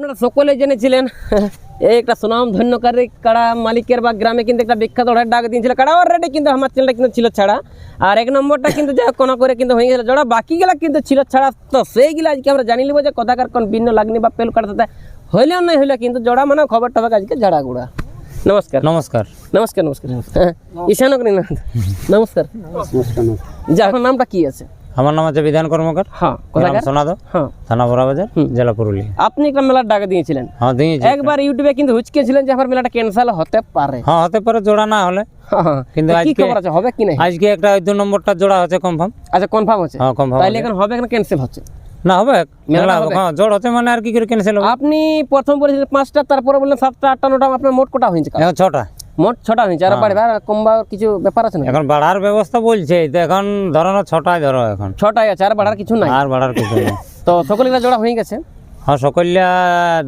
আপনারা সকলে জেনেছিলেন এই একটা সুনাম ধন্যকারী কাড়া মালিকের বা গ্রামে কিন্তু একটা বিখ্যাত ওড়ার ডাক দিয়েছিল। কাড়া অলরেডি কিন্তু আমার চ্যানেলটা কিন্তু ছিল ছাড়া। আর এক নম্বরটা কিন্তু যাই হোক কোনো করে কিন্তু হয়ে গেছিল জোড়া বাকিগুলা কিন্তু ছিল ছাড়া। তো সেইগুলা আজকে আমরা জানি যে কথাকার কোন ভিন্ন লাগনি বা পেল কাটাতে হইলেও নাই হইলে কিন্তু জোড়া মানে খবর টবর আজকে ঝাড়া গুড়া নমস্কার। নমস্কার। নমস্কার নমস্কার। হ্যাঁ ঈশান অগ্নিনাথ নমস্কার। যা আপনার নামটা কি আছে? আমার নাম আছে বিধান কর্মকার। হ্যাঁ সোনাদো। হ্যাঁ। থানা বড়াবাজার জেলা পুরুলিয়া। আপনি একটা মেলার ডাক দিয়েছিলেন। হ্যাঁ দিয়েছি। একবার ইউটিউবে কিন্তু হুচকেছিলেন যে আমার মেলাটা ক্যান্সেল হতে পারে। হ্যাঁ হতে পারে জোড়া না হলে। কিন্তু আজকে- খবর আছে? হবে কি নাই? আজকে একটা ওই দু নম্বরটা জোড়া হচ্ছে কনফার্ম আচ্ছা কনফার্ম আছে হ্যাঁ কনফার্ম তাইলে এখন হবে এখন ক্যান্সেল হচ্ছে। না হবে। মেলা হবে? হ্যাঁ জোড় হচ্ছে মানে আর কি করে ক্যান্সেল হবে? আপনি প্রথম বলেছিলেন পাঁচটা তারপরে বললেন সাতটা আটটা নটা আপনার মোট কটা হয়েছে? ছটা। মোট ছটা হয়েছে। আর বাড়বে আর কমবা কিছু ব্যাপার আছে না এখন বাড়ার ব্যবস্থা বলছে তো এখন ধরো না ছটায় ধরো এখন। ছটাই আছে আর বাড়ার কিছু নাই? আর বাড়ার কিছু নেই। তো সকলে জোড়া হয়ে গেছে? হ্যাঁ সকলিয়া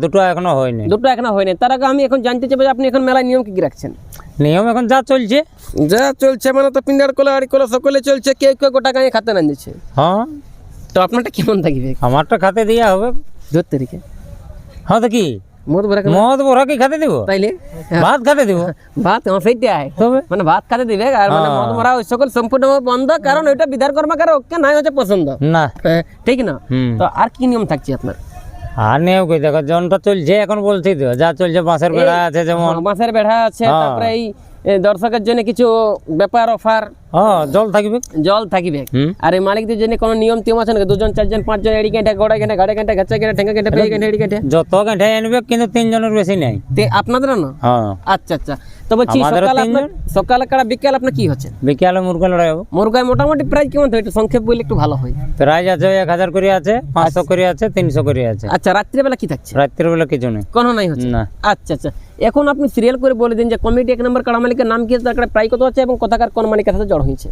দুটো এখনও হয়নি। দুটো এখনও হয়নি। তার আগে আমি এখন জানতে চাইব যে আপনি এখন মেলায় নিয়ম কি রাখছেন? নিয়ম এখন যা চলছে। যা চলছে মানে তো পিন্ডার কোলা আড়ি কোলা সকলে চলছে কেউ কেউ গোটা গায়ে খাতে না দিচ্ছে। হ্যাঁ। তো আপনারটা কেমন থাকবে? আমারটা খাতে দিয়া হবে। ধর তারিখে। হ্যাঁ তো কি মত বলে মদ বড়া কি খাতে দিব? তাইলে? ভাত খাতে দিব? ভাত আমার সেইটাই তবে? মানে ভাত খাতে দিবে আর মানে মদ মরা ওই সকল সম্পূর্ণ বন্ধ কারণ ওইটা বিধার কর্মকার ওকে নাই হচ্ছে পছন্দ। না। হ্যাঁ, ঠিক না? তো আর কি নিয়ম থাকছে আপনার? আর নেও কই দেখো যন্ত্র চলছে এখন বলছি তো যা চলছে বাঁশের বেড়া আছে যেমন। বাঁশের বেড়া আছে হ্যাঁ। তারপরে এই দর্শকের জন্য কিছু ব্যাপার অফার হ্যাঁ জল থাকবে। জল থাকিবে। আর এই মালিকদের জন্য কোনো নিয়ম টিয়ম আছে নাকি? দুজন চারজন পাঁচজন এড়ি কেটে গোড়া কেটে গাড়ি কেটে ঘাচা কেটে ঠেঙ্গা কেটে পেয়ে কেটে এড়ি কেটে? যত গাঁঠে আনবে কিন্তু তিনজনের বেশি নাই। তে আপনাদের না? হ্যাঁ। আচ্ছা আচ্ছা। তো বলছি সকালে আপনার। সকালে কারা বিকেল আপনার কি হচ্ছে? বিকেলে মুরগা লড়াই হব। মুরগায় মোটামুটি প্রাইস কেমন থাকে? একটু সংক্ষেপ বললে একটু ভালো হয়। প্রাইজ আছে এক হাজার করে আছে পাঁচশো করে আছে তিনশো করে আছে। আচ্ছা রাত্রিবেলা কি থাকছে? রাত্রের বেলা কিছু নেই। কোনো নাই হচ্ছে? না। আচ্ছা আচ্ছা। এখন আপনি সিরিয়াল করে বলে দিন যে কমিটি এক নম্বর কাড়া মালিকের নাম কি আছে তার কাড়া প্রায় কত আছে এবং কোথাকার কোন মালিকের সাথে জড় হয়েছে?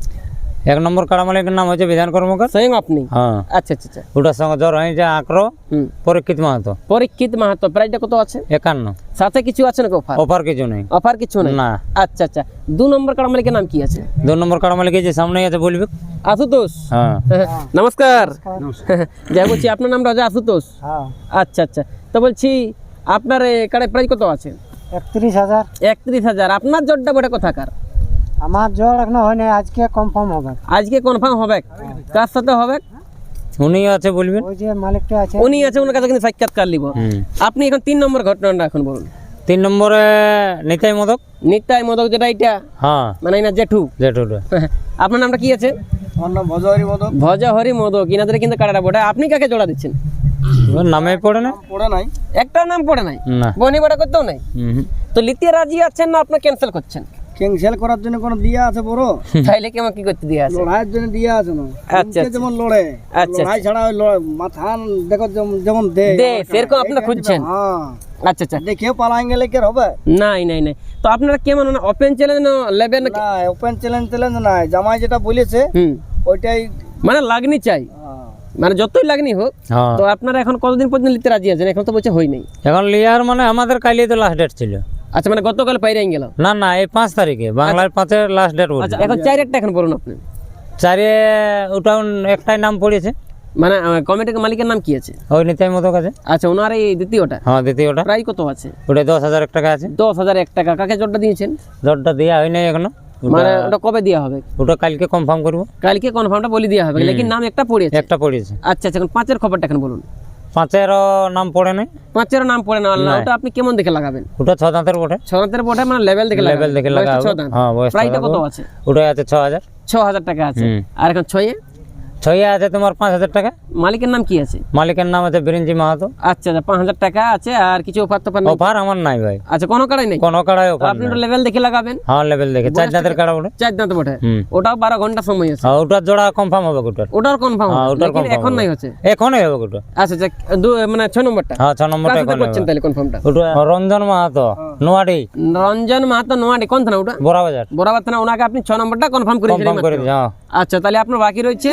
এক নম্বর কাড়া মালিকের নাম হচ্ছে বিধান কর্মকার। স্বয়ং আপনি? হ্যাঁ। আচ্ছা আচ্ছা আচ্ছা। ওটার সঙ্গে জ্বর হয়েছে আঁকড়ো পরীক্ষিত মাহাতো। পরীক্ষিত মাহাতো প্রাইসটা কত আছে? একান্ন। সাথে কিছু আছে নাকি অফার অফার কিছু নেই। অফার কিছু নেই? না। আচ্ছা আচ্ছা। দু নম্বর কাড়া মালিকের নাম কি আছে? দু নম্বর কাড়া মালিক এই যে সামনেই আছে বলবে? আশুতোষ? হ্যাঁ। নমস্কার। যাই বলছি আপনার নামটা হচ্ছে আশুতোষ? হ্যাঁ। আচ্ছা আচ্ছা। তো বলছি আপনার এ কাড়ায় প্রাইস কত আছে? একত্রিশ হাজার। একত্রিশ হাজার। আপনার জোরটা বটে কোথাকার আমার এখনও হয়নি আজকে কনফার্ম হবে। আজকে কনফার্ম হবে। কার সাথে হবে? উনি আছে বলবেন। ওই যে মালিকটা আছে। উনি আছে ওনার কাছে কিন্তু সাক্ষাৎকার নিব। আপনি এখন তিন নম্বর ঘটনাটা এখন বলুন। তিন নম্বরে নিতাই মদক। নিতাই মদক যেটা এটা হ্যাঁ। মানে না জেঠু? জেঠুটা আপনার নামটা কি আছে? আমার নাম ভজহরি মদক। ভজা হরি মদক। ইনাদের কিন্তু কাটাটা বটে। আপনি কাকে জোড়া দিচ্ছেন? নামে পড়ে না পড়ে নাই। একটা নাম পড়ে নাই। না। বনি বড়া করতেও নাই? তো লিতে রাজি আছেন না আপনার ক্যান্সেল করছেন? ক্যান্সেল করার জন্য কোনো দিয়া আছে বড়? তাইলে কেমন কি করতে দিয়ে আছে? লড়াইয়ের জন্য দিয়া আছে না আচ্ছা, যেমন লড়ে আচ্ছা। লড়াই ছাড়া ওই মাথা দেখো যেমন- দে দে সেরকম আপনারা খুঁজছেন। হ্যাঁ। আচ্ছা আচ্ছা। দেখেও পালাই গেলে কি হবে? নাই নাই নাই। তো আপনারা কেমন ওপেন চ্যালেঞ্জ নাকি? না ওপেন চ্যালেঞ্জ চ্যালেঞ্জ নাই। জামাই যেটা বলেছে ওইটাই মানে লাগনি চাই। হ্যাঁ। মানে যতই লাগনি হোক হ্যাঁ। তো আপনারা এখন কতদিন পর্যন্ত নিতে রাজি আছেন? এখন তো বলছে হই নাই। এখন লিয়ার মানে আমাদের কালই তো লাস্ট ডেট ছিল। আচ্ছা মানে গতকাল পাইরে গেল না না এই পাঁচ তারিখে বাংলার পাঁচের লাস্ট ডেট বলছে আচ্ছা এখন চার একটা এখন বলুন আপনি। চারে ওটা একটাই নাম পড়েছে। মানে কমিটির মালিকের নাম কি আছে? ওই নিতাই মতো কাছে। আচ্ছা ওনার এই দ্বিতীয়টা? হ্যাঁ দ্বিতীয়টা। প্রায় কত আছে? ওটা দশ হাজার টাকা আছে। দশ হাজার এক টাকা। কাকে জোরটা দিয়েছেন? জটটা দেওয়া হয় নাই এখনও। মানে ওটা কবে দেওয়া হবে? ওটা কালকে কনফার্ম করব। কালকে কনফার্মটা বলে দেওয়া হবে। লেকিন নাম একটা পড়েছে। একটা পড়েছে। আচ্ছা আচ্ছা এখন পাঁচের খবরটা এখন বলুন। পাঁচেরও নাম পড়ে নাই। পাঁচের নাম পড়ে না আল্লাহ ওটা আপনি কেমন দেখে লাগাবেন? ওটা ছ দাঁতের বটে। ছ দাঁতের বটে মানে লেভেল দেখে লেভেল দেখে লাগাবেন লাগাবো। হ্যাঁ প্রাইসটা কত আছে? ওটা আছে ছ হাজার। ছ হাজার টাকা আছে। আর এখন ছয়ে? ছয়ে আছে তোমার পাঁচ হাজার টাকা। মালিকের নাম কি আছে? মালিকের নাম আছে বিরিঞ্জি মাহাতো। আচ্ছা আচ্ছা পাঁচ হাজার টাকা আছে আর কিছু অফার নেই? অফার আমার নাই ভাই। আচ্ছা কোনো কাড়াই নেই? কোনো কাড়াই অফার আপনি লেভেল দেখে লাগাবেন। হ্যাঁ লেভেল দেখে। চার দাঁতের কাড়া বটে। চার দাঁত বটে। ওটাও বারো ঘণ্টা সময় আছে। হ্যাঁ ওটার জোড়া কনফার্ম হবে ওটার। ওটার কনফার্ম হ্যাঁ ওটার কনফার্ম এখন নাই হচ্ছে। এখনই হবে ওটা। আচ্ছা আচ্ছা মানে ছয় নম্বরটা। হ্যাঁ ছ নম্বরটা এখন করছেন তাহলে কনফার্মটা ওটা রঞ্জন মাহাতো নোয়াডি রঞ্জন মাহাতো নোয়াডি কোন থানা ওটা? বড়া বাজার বরাবর থানা ওনাকে আপনি ছ নম্বরটা কনফার্ম কনফার্ম করে দিই হ্যাঁ। আচ্ছা তাহলে আপনার বাকি রয়েছে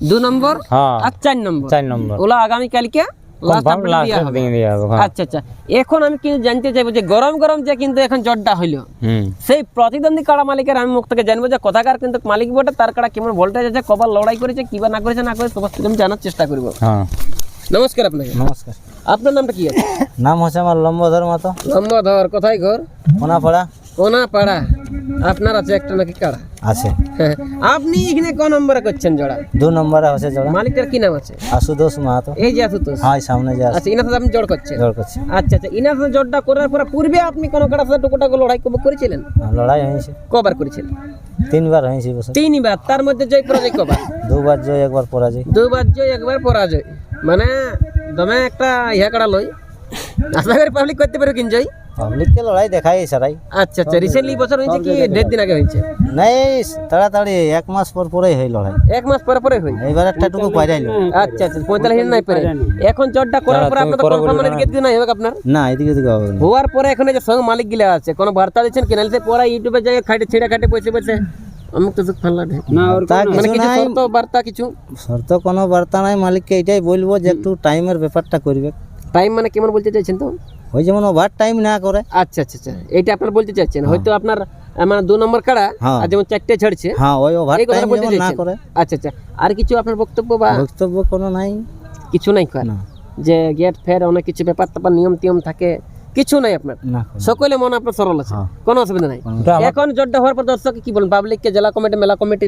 দু নম্বর? হ্যাঁ। আর চার নম্বর? চার নম্বর। ওগুলো আগামী কালকে হ্যাঁ। আচ্ছা আচ্ছা। এখন আমি কিন্তু জানতে চাইব যে গরম গরম যে কিন্তু এখন হইল সেই প্রতিদ্বন্দ্বী কাড়া মালিকের আমি মুখ থেকে জানব যে কথাকার কিন্তু মালিক বটে তার কাড়া কেমন ভোল্টেজ আছে কবার লড়াই করেছে কিবা না করেছে না করে আমি জানার চেষ্টা করব। হ্যাঁ। নমস্কার আপনাকে। নমস্কার। আপনার নামটা কি আছে? নাম হচ্ছে আমার লম্বধর মতো। লম্বধর কোথায় ঘর? কোনাপাড়া। কোনা আপনার আছে একটা নাকি কাড়া আছে। হ্যাঁ, আপনি এখানে ক নম্বরে করছেন জোড়া? দু নম্বরে হচ্ছে জোড়া। মালিকটার কি নাম আছে? আশুদোষ মাহাতো। এই যে আশুতোষ। হ্যাঁ সামনে যে আচ্ছা ইনার সাথে আপনি জোড় করছেন? জোর করছে। আচ্ছা আচ্ছা ইনার সাথে জোড়টা করার পরে পূর্বে আপনি কোনো কাটার সাথে টুকুটাকে লড়াই কবে করেছিলেন? আর লড়াই হয়েছে। কবার করেছিলেন? তিনবার হয়েছে বছর। তিনবার তার মধ্যে জয় পরাজয় কবার? দুবার জয় একবার পরাজয়। দুবার জয় একবার পরাজয়। মানে দমে একটা ইহা কাটা লই। আশা করি পাবলিক করতে পারবে কিন জয়। পাবলিককে লড়াই দেখাই সারাই। আচ্ছা আচ্ছা রিসেন্টলি বছর হয়েছে কি? দেড় দিন আগে হয়েছে। নাই তাড়াতাড়ি এক মাস পর পরেই হয় লড়াই। এক মাস পরে পরে হই এইবার একটা টুকু পাইরাইলো আচ্ছা আচ্ছা পঁয়তাল্লিশ দিন নাই পারে। এখন জটটা করার পরে আপনার তো কনফার্ম মানে দিকে নাই হবে আপনার? না এদিকে এদিকে হবে হওয়ার পরে এখন যে সঙ্গ মালিক গিলা আছে কোনো বার্তা দিচ্ছেন কি? নাহলে পরে ইউটিউবে যাই খাইটে ছেড়ে বসে বসে অমুক তো না মানে কিছু শর্ত বার্তা কিছু? শর্ত কোনো বার্তা নাই মালিককে এটাই বলব যে একটু টাইমের ব্যাপারটা করবে। টাইম মানে কেমন বলতে চাইছেন তো? ওই যেমন ওভার টাইম না করে। আচ্ছা আচ্ছা আচ্ছা। এইটা আপনার বলতে চাইছেন। হয়তো আপনার মানে দু নম্বর কাড়া হ্যাঁ। আর যেমন চারটে ছাড়ছে হ্যাঁ ওই ওভার টাইম যেমন না করে। আচ্ছা আচ্ছা। আর কিছু আপনার বক্তব্য বা? বক্তব্য কোনো নাই। কিছু নাই না। যে গেট ফের অনেক কিছু ব্যাপার তাপার নিয়ম টিয়ম থাকে। কিছু নাই আপনার। সকলে মন আপনার সরল আছে। হ্যাঁ। কোনো অসুবিধা নাই। এখন জটটা হওয়ার পর দর্শক কি বলেন? পাবলিককে জেলা কমিটি মেলা কমিটি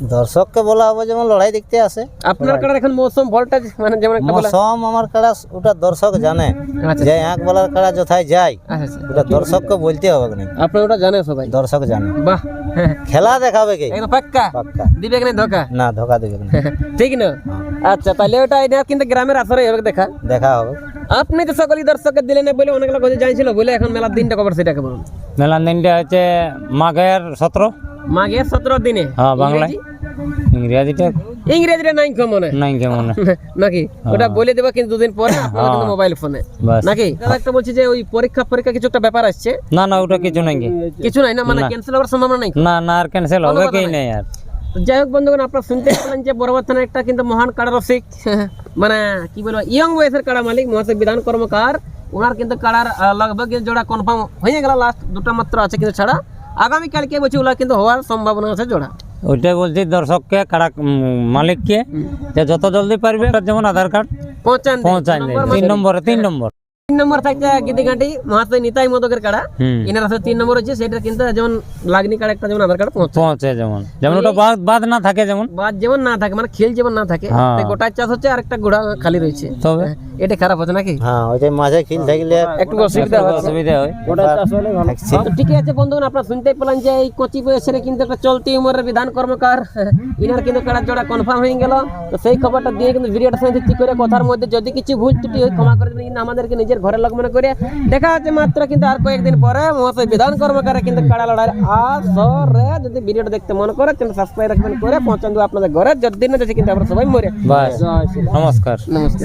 দর্শককে বলা হবে যেমন লড়াই দেখতে আসে। আপনার কাড়ার এখন মৌসুম ভোল্টেজ মানে যেমন একটা বলা মৌসম আমার কাড়া ওটা দর্শক জানে। আচ্ছা যে এক বলার কাড়া যথায় যায় আচ্ছা আচ্ছা। ওটা দর্শককে বলতে হবে না আপনি ওটা জানে সবাই। দর্শক জানে। বাহ। হ্যাঁ, খেলা দেখাবে কি? একদম পাক্কা। পাক্কা। দিবে কি না ধোকা? না ধোকা দেবে না। ঠিক না? আচ্ছা তাহলে ওটা এটা কিন্তু গ্রামের আসরে হবে দেখা। দেখা হবে। আপনি তো সকলই দর্শককে দিলেন না বলে অনেক লোক জানছিল বলে এখন মেলার দিনটা কবার সেটাকে বলুন? মেলার দিনটা হচ্ছে মাঘের সতেরো। মাঘে সতেরো দিনে। হ্যাঁ বাংলায়। ইংরেজিটা ইংরেজিটা নাই মনে নাই কেমন নাকি? ওটা বলে দেবো কিন্তু দুদিন পরে আপনারা কিন্তু মোবাইল ফোনে নাকি? দাদা একটা বলছি যে ওই পরীক্ষা পরীক্ষা কিছু একটা ব্যাপার আসছে। না না ওটা কিছু নাই কিছু নাই না? মানে ক্যান্সেল হওয়ার সম্ভাবনা নাই? না না আর ক্যান্সেল হবে কি নাই। আর। যাই হোক বন্ধুগণ আপনারা শুনতে পেলেন যে থানার একটা কিন্তু মহান কাড়া রসিক মানে কি বলব ইয়ং বয়সের কাড়া মালিক মহাশয় বিধান কর্মকার। ওনার কিন্তু কাড়ার লগভগ জোড়া কনফার্ম হয়ে গেল। লাস্ট দুটো মাত্র আছে কিন্তু ছাড়া। আগামীকালকে বলছি ওগুলা কিন্তু হওয়ার সম্ভাবনা আছে জোড়া। ওইটাই বলছি দর্শককে কারা মালিককে যে যত জলদি পারবে যেমন আধার কার্ড পৌঁছান দেয় তিন নম্বরে তিন নম্বর। তিন নম্বর থাকছে গিদিঘাটি মহাশয় নিতাই মদকের কাড়া। এনার আছে তিন নম্বর হচ্ছে সেটা কিন্তু যেমন লাগনি কার্ড একটা যেমন আধার কার্ড পৌঁছে যেমন। যেমন ওটা বাদ বাদ না থাকে যেমন। বাদ যেমন না থাকে মানে খেল যেমন না থাকে হ্যাঁ। তাই চাষ হচ্ছে আর একটা গোড়া খালি রয়েছে। তবে? এটা খারাপ হচ্ছে নাকি? হ্যাঁ মাঝে খিল থাকলে একটু অসুবিধা হচ্ছে। অসুবিধা হয়। তো ঠিকই আছে বন্ধুগণ আপনারা শুনতেই পেলেন যে এই কচি বয়সের কিন্তু একটা চলতি উমরের বিধান কর্মকার। ইনার কিন্তু কাড়া জোড়া কনফার্ম হয়ে গেল। তো সেই খবরটা দিয়ে কিন্তু ভিডিওটা সঙ্গে ঠিক করে কথার মধ্যে যদি কিছু ভুল ত্রুটি হয় ক্ষমা করে দিন আমাদেরকে নিজের ঘরের লোক মনে করে। দেখা হচ্ছে মাত্র কিন্তু আর কয়েকদিন পরে মহাশয় বিধান কর্মকার কিন্তু কাড়া লড়াই আসরে। যদি ভিডিওটা দেখতে মনে করে চ্যানেল সাবস্ক্রাইব রাখবেন করে পৌঁছান দেবো আপনাদের ঘরে যদি না দেখে কিন্তু আমরা সবাই মরে। নমস্কার। নমস্কার।